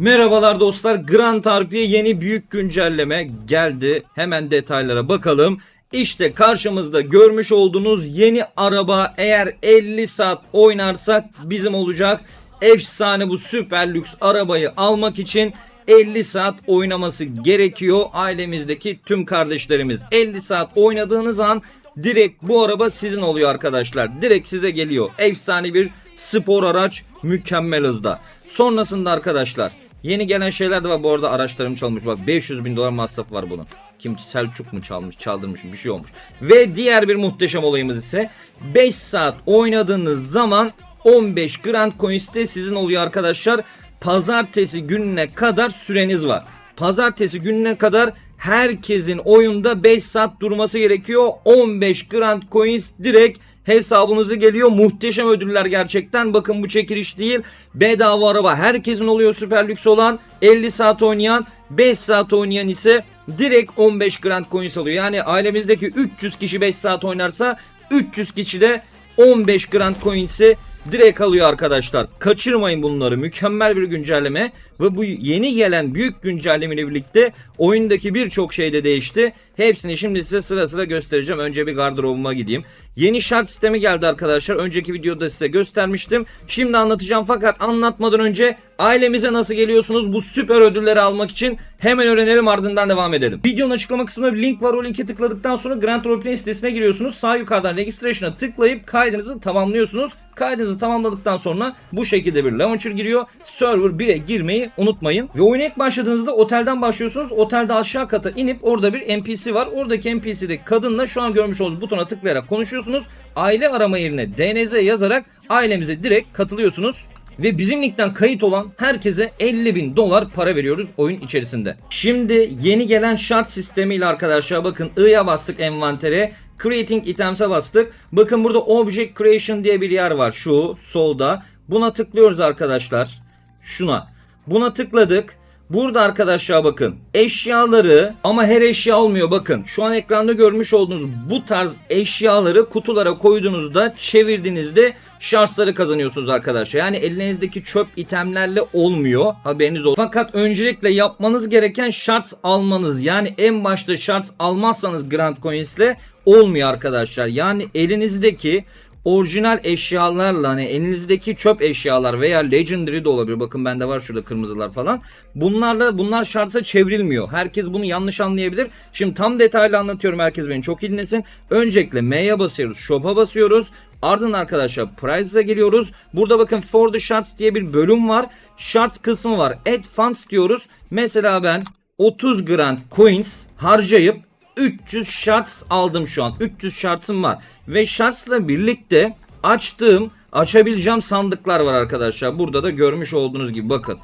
Merhabalar dostlar. Grand RP'ye yeni büyük güncelleme geldi. Hemen detaylara bakalım. İşte karşımızda görmüş olduğunuz yeni araba eğer 50 saat oynarsak bizim olacak. Efsane bu süper lüks arabayı almak için 50 saat oynaması gerekiyor. Ailemizdeki tüm kardeşlerimiz 50 saat oynadığınız an direkt bu araba sizin oluyor arkadaşlar. Direkt size geliyor. Efsane bir spor araç mükemmel hızda. Sonrasında arkadaşlar yeni gelen şeyler de var. Bu arada araçlarım çalmış. Bak 500 bin dolar masraf var bunun. Kim Selçuk mu çalmış çaldırmış bir şey olmuş. Ve diğer bir muhteşem olayımız ise 5 saat oynadığınız zaman 15 Grand Coins de sizin oluyor arkadaşlar. Pazartesi gününe kadar süreniz var. Pazartesi gününe kadar herkesin oyunda 5 saat durması gerekiyor. 15 Grand Coins direkt hesabınıza geliyor. Muhteşem ödüller gerçekten. Bakın bu çekiliş değil. Bedava araba herkesin oluyor süper lüks olan. 50 saat oynayan 5 saat oynayan ise direkt 15 Grand Coins alıyor. Yani ailemizdeki 300 kişi 5 saat oynarsa 300 kişi de 15 Grand Coins'i direkt alıyor arkadaşlar. Kaçırmayın bunları. Mükemmel bir güncelleme ve bu yeni gelen büyük güncelleme ile birlikte oyundaki birçok şey de değişti. Hepsini şimdi size sıra sıra göstereceğim. Önce bir gardırobuma gideyim. Yeni şart sistemi geldi arkadaşlar. Önceki videoda size göstermiştim. Şimdi anlatacağım fakat anlatmadan önce ailemize nasıl geliyorsunuz bu süper ödülleri almak için hemen öğrenelim ardından devam edelim. Videonun açıklama kısmında bir link var. O linke tıkladıktan sonra Grand Roleplay sitesine giriyorsunuz. Sağ yukarıdan registration'a tıklayıp kaydınızı tamamlıyorsunuz. Kaydınızı tamamladıktan sonra bu şekilde bir launcher giriyor. Server 1'e girmeyi unutmayın. Ve oyuna ilk başladığınızda otelden başlıyorsunuz. Otelde aşağı kata inip orada bir NPC var. Oradaki NPC'deki kadınla şu an görmüş olduğunuz butona tıklayarak konuşuyorsunuz. Aile arama yerine DNZ yazarak ailemize direkt katılıyorsunuz. Ve bizim linkten kayıt olan herkese 50 bin dolar para veriyoruz oyun içerisinde. Şimdi yeni gelen şart sistemiyle arkadaşlar bakın I'ya bastık envantere. Creating items'e bastık. Bakın burada Object Creation diye bir yer var şu solda. Buna tıklıyoruz arkadaşlar. Şuna. Buna tıkladık. Burada arkadaşlar bakın eşyaları ama her eşya olmuyor bakın. Şu an ekranda görmüş olduğunuz bu tarz eşyaları kutulara koyduğunuzda çevirdiğinizde şansları kazanıyorsunuz arkadaşlar. Yani elinizdeki çöp itemlerle olmuyor. Haberiniz olsun. Fakat öncelikle yapmanız gereken şart almanız. Yani en başta şart almazsanız Grand Coins'le olmuyor arkadaşlar. Yani elinizdeki orijinal eşyalarla hani elinizdeki çöp eşyalar veya legendary de olabilir. Bakın bende var şurada kırmızılar falan. Bunlarla bunlar şartsa çevrilmiyor. Herkes bunu yanlış anlayabilir. Şimdi tam detaylı anlatıyorum. Herkes beni çok iyi dinlesin. Öncelikle M'ye basıyoruz. Shop'a basıyoruz. Ardından arkadaşlar Price'a geliyoruz. Burada bakın For the Shards diye bir bölüm var. Shards kısmı var. Add Funds diyoruz. Mesela ben 30 Grand Coins harcayıp 300 shards aldım şu an. 300 shards'ım var. Ve shards'la birlikte açtığım, açabileceğim sandıklar var arkadaşlar. Burada da görmüş olduğunuz gibi bakın.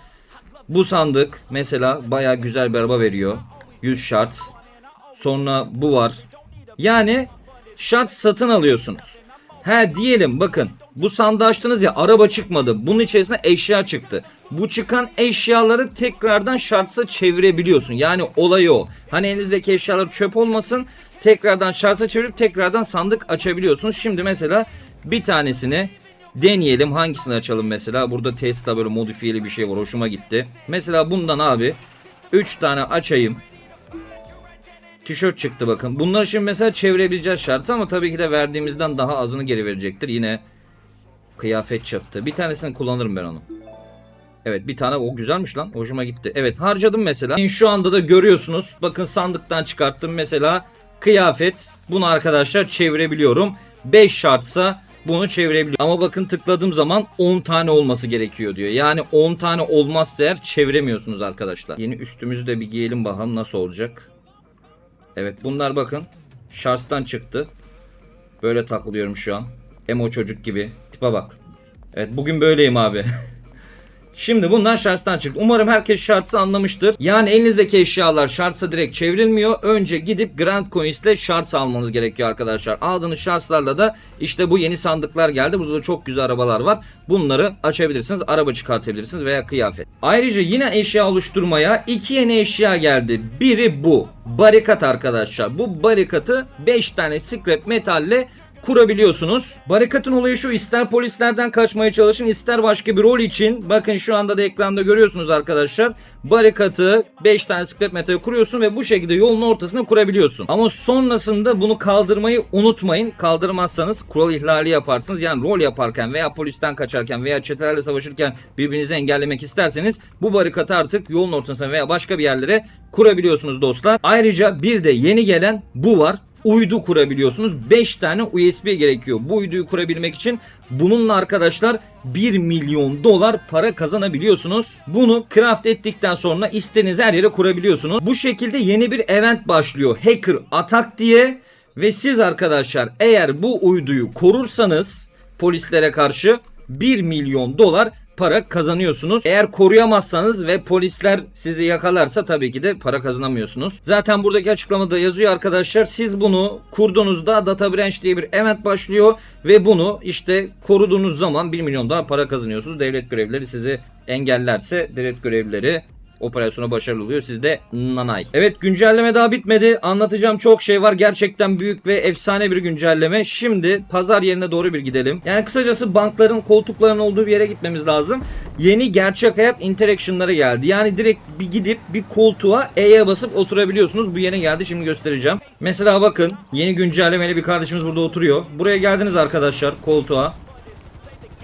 Bu sandık mesela baya güzel bir araba veriyor. 100 shards. Sonra bu var. Yani shards satın alıyorsunuz. He diyelim bakın bu sandığı açtınız ya araba çıkmadı. Bunun içerisinde eşya çıktı. Bu çıkan eşyaları tekrardan şartsa çevirebiliyorsun. Yani olayı o. Hani elinizdeki eşyalar çöp olmasın. Tekrardan şartsa çevirip tekrardan sandık açabiliyorsunuz. Şimdi mesela bir tanesini deneyelim. Hangisini açalım mesela? Burada Tesla böyle modifiyeli bir şey var. Hoşuma gitti. Mesela bundan abi 3 tane açayım. Tişört çıktı bakın. Bunları şimdi mesela çevirebileceğiz şartı ama tabii ki de verdiğimizden daha azını geri verecektir. Yine kıyafet çıktı. Bir tanesini kullanırım ben onu. Evet bir tane o güzelmiş lan. Hoşuma gitti. Evet harcadım mesela. Şu anda da görüyorsunuz. Bakın sandıktan çıkarttım mesela kıyafet. Bunu arkadaşlar çevirebiliyorum. 5 şartsa bunu çevirebiliyorum. Ama bakın tıkladığım zaman 10 tane olması gerekiyor diyor. Yani 10 tane olmazsa eğer çeviremiyorsunuz arkadaşlar. Yeni üstümüzü de bir giyelim bakalım nasıl olacak. Evet bunlar bakın. Şarjdan çıktı. Böyle takılıyorum şu an. Emo çocuk gibi. Tipe bak. Evet bugün böyleyim abi. Şimdi bunlar şarjdan çıktı. Umarım herkes şartsı anlamıştır. Yani elinizdeki eşyalar şartsa direkt çevrilmiyor. Önce gidip Grand Coins ile şarts almanız gerekiyor arkadaşlar. Aldığınız şartslarla da işte bu yeni sandıklar geldi. Burada da çok güzel arabalar var. Bunları açabilirsiniz. Araba çıkartabilirsiniz veya kıyafet. Ayrıca yine eşya oluşturmaya iki yeni eşya geldi. Biri bu. Barikat arkadaşlar. Bu barikatı 5 tane scrap metalle kurabiliyorsunuz. Barikatın olayı şu ister polislerden kaçmaya çalışın ister başka bir rol için. Bakın şu anda da ekranda görüyorsunuz arkadaşlar. Barikatı 5 tane scrap metal kuruyorsun ve bu şekilde yolun ortasına kurabiliyorsun. Ama sonrasında bunu kaldırmayı unutmayın. Kaldırmazsanız kural ihlali yaparsınız. Yani rol yaparken veya polisten kaçarken veya çetelerle savaşırken birbirinizi engellemek isterseniz bu barikatı artık yolun ortasına veya başka bir yerlere kurabiliyorsunuz dostlar. Ayrıca bir de yeni gelen bu var uydu kurabiliyorsunuz. 5 tane USB gerekiyor. Bu uyduyu kurabilmek için bununla arkadaşlar 1 milyon dolar para kazanabiliyorsunuz. Bunu craft ettikten sonra istediğiniz her yere kurabiliyorsunuz. Bu şekilde yeni bir event başlıyor. Hacker Attack diye ve siz arkadaşlar eğer bu uyduyu korursanız polislere karşı 1 milyon dolar para kazanıyorsunuz. Eğer koruyamazsanız ve polisler sizi yakalarsa tabii ki de para kazanamıyorsunuz. Zaten buradaki açıklamada yazıyor arkadaşlar. Siz bunu kurduğunuzda Data Branch diye bir event başlıyor ve bunu işte koruduğunuz zaman 1 milyon dolar para kazanıyorsunuz. Devlet görevlileri sizi engellerse devlet görevlileri operasyona başarılı oluyor. Sizde nanay. Evet güncelleme daha bitmedi. Anlatacağım çok şey var. Gerçekten büyük ve efsane bir güncelleme. Şimdi pazar yerine doğru bir gidelim. Yani kısacası bankların koltukların olduğu bir yere gitmemiz lazım. Yeni gerçek hayat interaction'ları geldi. Yani direkt bir gidip bir koltuğa E'ye basıp oturabiliyorsunuz. Bu yeni geldi. Şimdi göstereceğim. Mesela bakın yeni güncellemeli bir kardeşimiz burada oturuyor. Buraya geldiniz arkadaşlar koltuğa.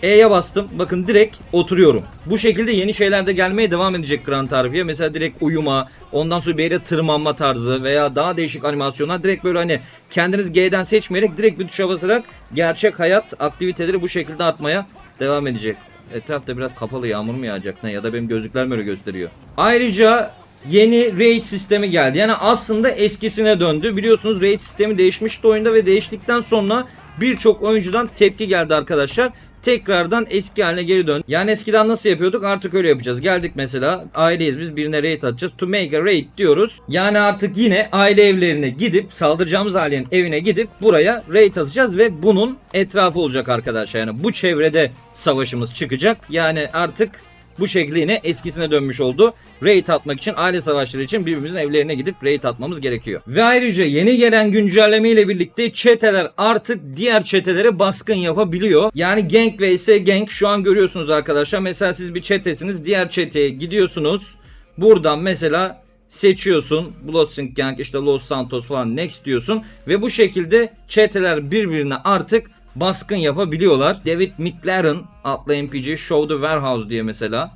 E'ye bastım. Bakın direkt oturuyorum. Bu şekilde yeni şeyler de gelmeye devam edecek Grand Harbiye. Mesela direkt uyuma, ondan sonra bir yere tırmanma tarzı veya daha değişik animasyonlar. Direkt böyle hani kendiniz G'den seçmeyerek direkt bir tuşa basarak gerçek hayat aktiviteleri bu şekilde artmaya devam edecek. Etrafta biraz kapalı yağmur mu yağacak ne ya da benim gözlükler mi öyle gösteriyor. Ayrıca yeni raid sistemi geldi. Yani aslında eskisine döndü. Biliyorsunuz raid sistemi değişmişti oyunda ve değiştikten sonra birçok oyuncudan tepki geldi arkadaşlar tekrardan eski haline geri dön. Yani eskiden nasıl yapıyorduk artık öyle yapacağız. Geldik mesela aileyiz biz birine raid atacağız. To make a raid diyoruz. Yani artık yine aile evlerine gidip saldıracağımız ailenin evine gidip buraya raid atacağız ve bunun etrafı olacak arkadaşlar. Yani bu çevrede savaşımız çıkacak. Yani artık bu şekilde yine eskisine dönmüş oldu. Raid atmak için aile savaşları için birbirimizin evlerine gidip raid atmamız gerekiyor. Ve ayrıca yeni gelen güncelleme ile birlikte çeteler artık diğer çetelere baskın yapabiliyor. Yani gang vs gang şu an görüyorsunuz arkadaşlar. Mesela siz bir çetesiniz diğer çeteye gidiyorsunuz. Buradan mesela seçiyorsun. Bloodsink Gang işte Los Santos falan next diyorsun. Ve bu şekilde çeteler birbirine artık baskın yapabiliyorlar. David McLaren adlı NPC Show the Warehouse diye mesela.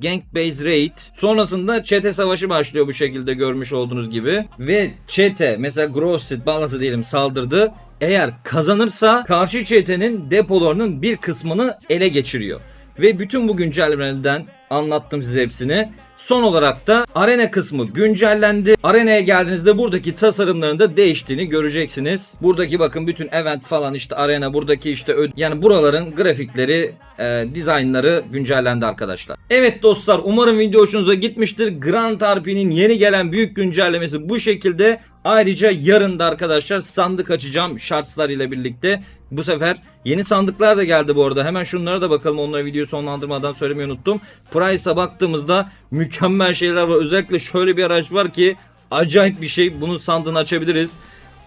Gang Base Raid. Sonrasında çete savaşı başlıyor bu şekilde görmüş olduğunuz gibi. Ve çete mesela Grosset Ballası diyelim saldırdı. Eğer kazanırsa karşı çetenin depolarının bir kısmını ele geçiriyor. Ve bütün bu güncellemelerden anlattım size hepsini. Son olarak da arena kısmı güncellendi. Arenaya geldiğinizde buradaki tasarımların da değiştiğini göreceksiniz. Buradaki bakın bütün event falan işte arena buradaki işte yani buraların grafikleri, e, dizaynları güncellendi arkadaşlar. Evet dostlar umarım video hoşunuza gitmiştir. Grand RP'nin yeni gelen büyük güncellemesi bu şekilde. Ayrıca yarın da arkadaşlar sandık açacağım şartslar ile birlikte. Bu sefer yeni sandıklar da geldi bu arada. Hemen şunlara da bakalım. Onları video sonlandırmadan söylemeyi unuttum. Price'a baktığımızda mükemmel şeyler var. Özellikle şöyle bir araç var ki acayip bir şey. Bunun sandığını açabiliriz.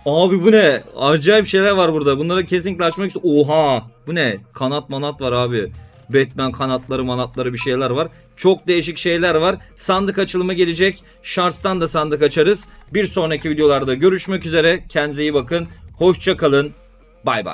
Abi bu ne? Acayip şeyler var burada. Bunları kesinlikle açmak istiyorum. Oha! Bu ne? Kanat manat var abi. Batman kanatları manatları bir şeyler var. Çok değişik şeyler var. Sandık açılımı gelecek. Shards'tan da sandık açarız. Bir sonraki videolarda görüşmek üzere. Kendinize iyi bakın. Hoşça kalın. Bay bay.